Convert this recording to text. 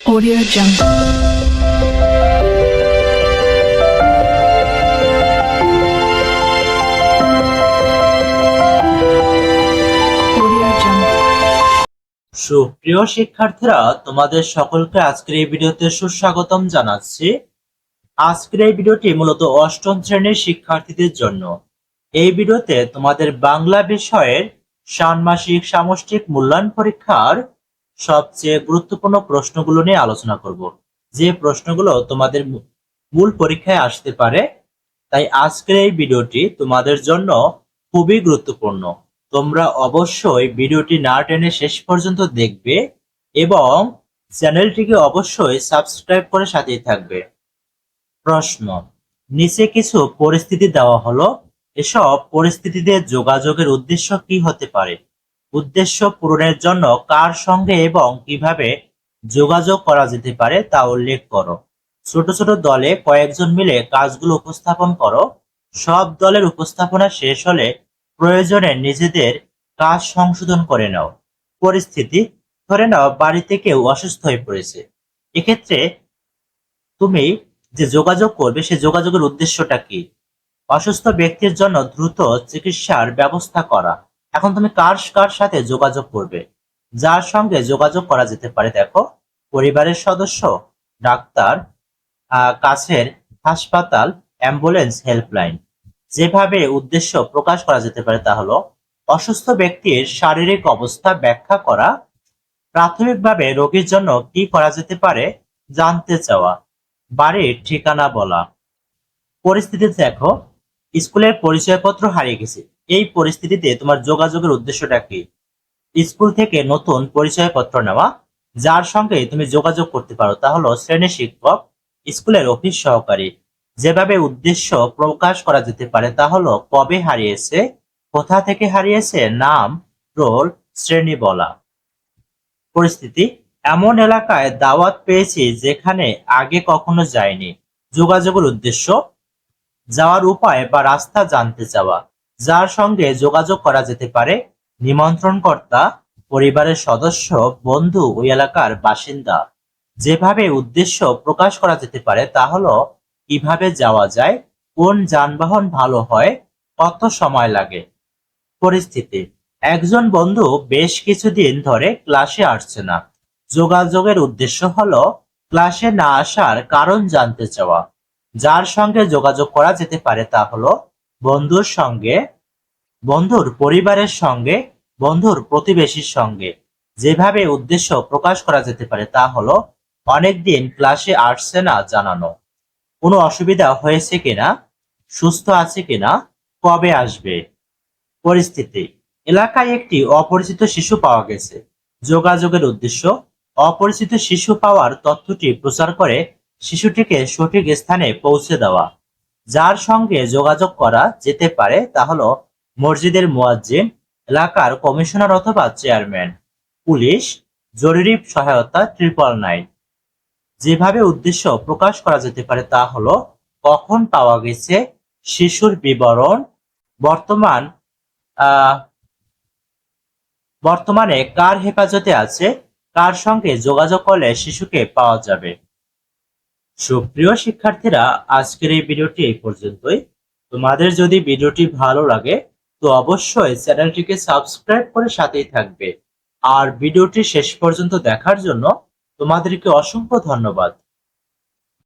Audio Jungle. সুপ্রিয় শিক্ষার্থীরা, তোমাদের সকলকে আজকের এই ভিডিওতে সুস্বাগতম জানাচ্ছি। আজকের এই ভিডিওটি মূলত অষ্টম শ্রেণির শিক্ষার্থীদের জন্য। এই ভিডিওতে তোমাদের বাংলা বিষয়ের ষান্মাসিক সামষ্টিক মূল্যায়ন পরীক্ষার সবচেয়ে গুরুত্বপূর্ণ প্রশ্নগুলো নিয়ে আলোচনা করব। যে প্রশ্নগুলো তোমাদের মূল পরীক্ষায় আসতে পারে, তাই আজকের এই ভিডিওটি তোমাদের জন্য খুবই গুরুত্বপূর্ণ। তোমরা অবশ্যই ভিডিওটি না টেনে শেষ পর্যন্ত দেখবে এবং চ্যানেলটিকে অবশ্যই সাবস্ক্রাইব করে সাথেই থাকবে। প্রশ্ন, নিচে কিছু পরিস্থিতি দেওয়া হলো। এসব পরিস্থিতিতে যোগাযোগের উদ্দেশ্য কি হতে পারে? উদ্দেশ্য পূরণের জন্য কার সঙ্গে এবং কীভাবে যোগাযোগ করা যেতে পারে তা উল্লেখ করো। ছোট ছোট দলে কয়েকজন মিলে কাজগুলো উপস্থাপন করো। সব দলের উপস্থাপনা শেষ হলে প্রয়োজনে নিজেদের কাজ সংশোধন করে নাও। পরিস্থিতি ধরে নাও বাড়িতে কেউ অসুস্থ হয়ে পড়েছে। এক্ষেত্রে তুমি যে যোগাযোগ করবে সে যোগাযোগের উদ্দেশ্যটা কি? অসুস্থ ব্যক্তির জন্য দ্রুত চিকিৎসার ব্যবস্থা করা। এখন তুমি কার কার সাথে যোগাযোগ করবে? যার সঙ্গে যোগাযোগ করা যেতে পারে, দেখো, পরিবারের সদস্য, ডাক্তার কাছের হাসপাতাল, অ্যাম্বুলেন্স, হেল্পলাইন। যেভাবে উদ্দেশ্য প্রকাশ করা যেতে পারে তা হলো, অসুস্থ ব্যক্তির শারীরিক অবস্থা ব্যাখ্যা করা, প্রাথমিকভাবে রোগীর জন্য কি করা যেতে পারে জানতে চাওয়া, বাড়ির ঠিকানা বলা। পরিস্থিতি দেখো, স্কুলের পরিচয়পত্র হারিয়ে গেছে। এই পরিস্থিতিতে তোমার যোগাযোগের উদ্দেশ্যটা কি? স্কুল থেকে নতুন পরিচয়পত্র নেওয়া, যার সঙ্গে তুমি যোগাযোগ করতে পারো, তা হলো শ্রেণি শিক্ষক, স্কুলের অফিস সহকারী। যেভাবে উদ্দেশ্য প্রকাশ করা যেতে পারে, তা হলো কবে হারিয়েছে, কোথা থেকে হারিয়েছে, নাম, রোল, শ্রেণি বলা। পরিস্থিতি, এমন এলাকায় দাওয়াত পেয়েছি যেখানে আগে কখনো যায়নি যোগাযোগের উদ্দেশ্য, যাওয়ার উপায় বা রাস্তা জানতে চাওয়া। যার সঙ্গে যোগাযোগ করা যেতে পারে, নিমন্ত্রণকর্তা, পরিবারের সদস্য, বন্ধু ওই এলাকার বাসিন্দা। যেভাবে উদ্দেশ্য প্রকাশ করা যেতে পারে তা হলো, কীভাবে যাওয়া যায়, কোন যানবাহন ভালো হয়, কত সময় লাগে। পরিস্থিতি। একজন বন্ধু বেশ কিছুদিন ধরে ক্লাসে আসছে না। যোগাযোগের উদ্দেশ্য হলো, ক্লাসে না আসার কারণ জানতে চাওয়া। যার সঙ্গে যোগাযোগ করা যেতে পারে তা হলো বন্ধুর সঙ্গে, বন্ধুর পরিবারের সঙ্গে, বন্ধুর প্রতিবেশীর সঙ্গে। যেভাবে উদ্দেশ্য প্রকাশ করা যেতে পারে তা হলো, অনেকদিন ক্লাসে আসছে না জানানো। কোনো অসুবিধা হয়েছে কিনা? সুস্থ আছে কিনা? কবে আসবে? পরিস্থিতি। এলাকায় একটি অপরিচিত শিশু পাওয়া গেছে। যোগাযোগের উদ্দেশ্য, অপরিচিত শিশু পাওয়ার তথ্যটি প্রচার করে শিশুটিকে সঠিক স্থানে পৌঁছে দেওয়া। যার সঙ্গে যোগাযোগ করা যেতে পারে তা হলো মসজিদের মুয়াজ্জিন, এলাকার কমিশনার অথবা চেয়ারম্যান, পুলিশ, জরুরি সহায়তা ট্রিপল নাইন। যেভাবে উদ্দেশ্য প্রকাশ করা যেতে পারে তা হলো, কখন পাওয়া গেছে, শিশুর বিবরণ, বর্তমান বর্তমানে কার হেফাজতে আছে, কার সঙ্গে যোগাযোগ করলে শিশুকে পাওয়া যাবে। সুপ্রিয় শিক্ষার্থীরা, আজকের এই ভিডিওটি এই পর্যন্তই। তোমাদের যদি ভিডিওটি ভালো লাগে, তো অবশ্যই চ্যানেলটিকে সাবস্ক্রাইব করে সাথেই থাকবে। আর ভিডিওটি শেষ পর্যন্ত দেখার জন্য তোমাদেরকে অসংখ্য ধন্যবাদ।